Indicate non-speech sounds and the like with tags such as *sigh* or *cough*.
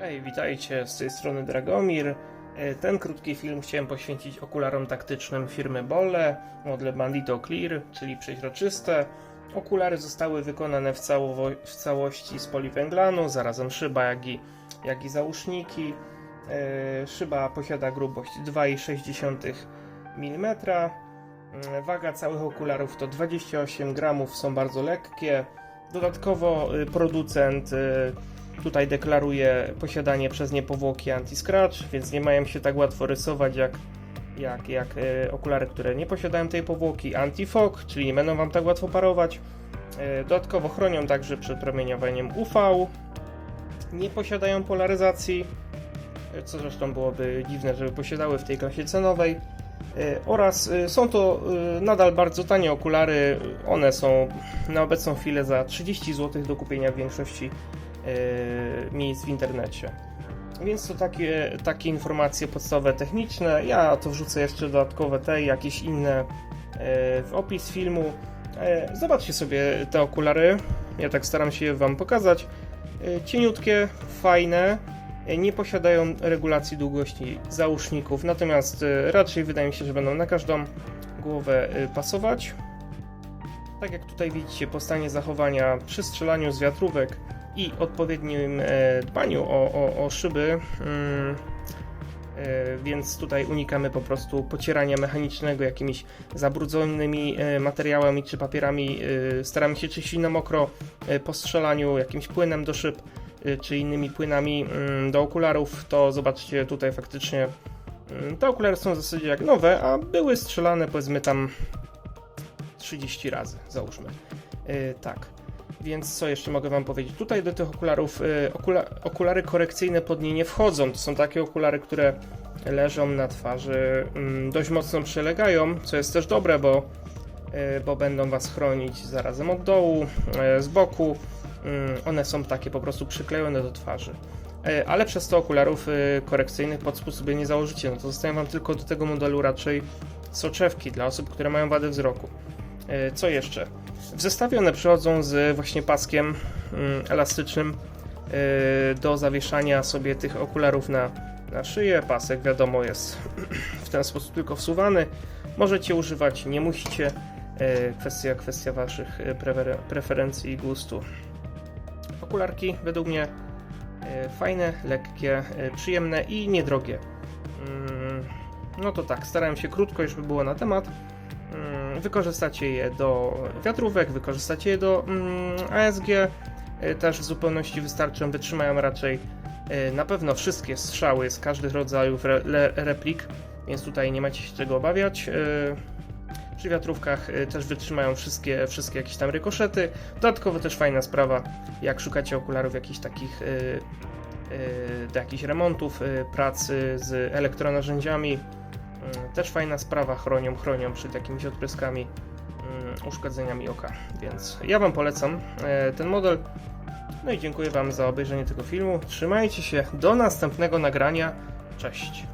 Hej, witajcie, z tej strony Dragomir. E, Ten krótki film chciałem poświęcić okularom taktycznym firmy Bolle, modele Bandito Clear, czyli przeźroczyste. Okulary zostały wykonane w, całowo- w całości z poliwęglanu, zarazem szyba, jak i, jak i załóżniki. E, Szyba posiada grubość 2,6 mm. Mm, Waga całych okularów to 28 gramów, są bardzo lekkie. Dodatkowo y, producent y, tutaj deklaruje posiadanie przez nie powłoki anti-scratch, więc nie mają się tak łatwo rysować jak, jak, jak y, okulary, które nie posiadają tej powłoki. Anti-fog, czyli nie będą Wam tak łatwo parować. Y, dodatkowo chronią także przed promieniowaniem UV. Nie posiadają polaryzacji, y, co zresztą byłoby dziwne, żeby posiadały w tej klasie cenowej. Oraz są to nadal bardzo tanie okulary. One są na obecną chwilę za 30 zł do kupienia w większości miejsc w internecie. Więc to takie, takie informacje podstawowe techniczne. Ja to wrzucę jeszcze dodatkowe te jakieś inne y, w opis filmu. Y, Zobaczcie sobie te okulary. Ja tak staram się Wam pokazać. Cieniutkie, fajne, nie posiadają regulacji długości załóżników, natomiast raczej wydaje mi się, że będą na każdą głowę pasować. Tak jak tutaj widzicie, po stanie zachowania przy strzelaniu z wiatrówek i odpowiednim e, dbaniu o, o, o szyby, mm, e, więc tutaj unikamy po prostu pocierania mechanicznego jakimiś zabrudzonymi e, materiałami czy papierami. Staramy się czyścić na mokro po strzelaniu jakimś płynem do szyb czy innymi płynami mm, do okularów. To zobaczcie tutaj faktycznie mm, te okulary są w zasadzie jak nowe, a były strzelane powiedzmy tam 30 razy, załóżmy. Tak. Więc co jeszcze mogę Wam powiedzieć? Tutaj do tych okularów, yy, okula okulary korekcyjne pod nie nie wchodzą. To są takie okulary, które leżą na twarzy, mm, dość mocno przylegają, co jest też dobre, bo, yy, bo będą Was chronić zarazem od dołu, yy, z boku. Yy, one są takie po prostu przyklejone do twarzy. Ale przez to okularów korekcyjnych pod spód sobie nie założycie. No to zostają Wam tylko do tego modelu raczej soczewki dla osób, które mają wady wzroku. E, Co jeszcze? W zestawie one przychodzą z właśnie paskiem mm, elastycznym e, do zawieszania sobie tych okularów na, na szyję. Pasek wiadomo jest *clears throat* w ten sposób tylko wsuwany. Możecie używać, nie musicie. E, Kwestia, kwestia waszych prefer- preferencji i gustu. Okularki według mnie fajne, lekkie, przyjemne i niedrogie. Mm, No to tak, starałem się krótko, żeby było na temat. Mm, Wykorzystacie je do wiatrówek, wykorzystacie je do mm, ASG. y, Też w zupełności wystarczą, wytrzymają raczej y, na pewno wszystkie strzały z każdych rodzajów replik, więc tutaj nie macie się czego obawiać. Y, Przy wiatrówkach też wytrzymają wszystkie, wszystkie jakieś tam rykoszety. Dodatkowo też fajna sprawa, jak szukacie okularów jakichś takich do jakichś remontów, pracy z elektronarzędziami. Mm, Też fajna sprawa, chronią, chronią przed jakimiś odpryskami, mm, uszkodzeniami oka. Więc ja Wam polecam e, ten model. No i dziękuję Wam za obejrzenie tego filmu. Trzymajcie się, do następnego nagrania. Cześć.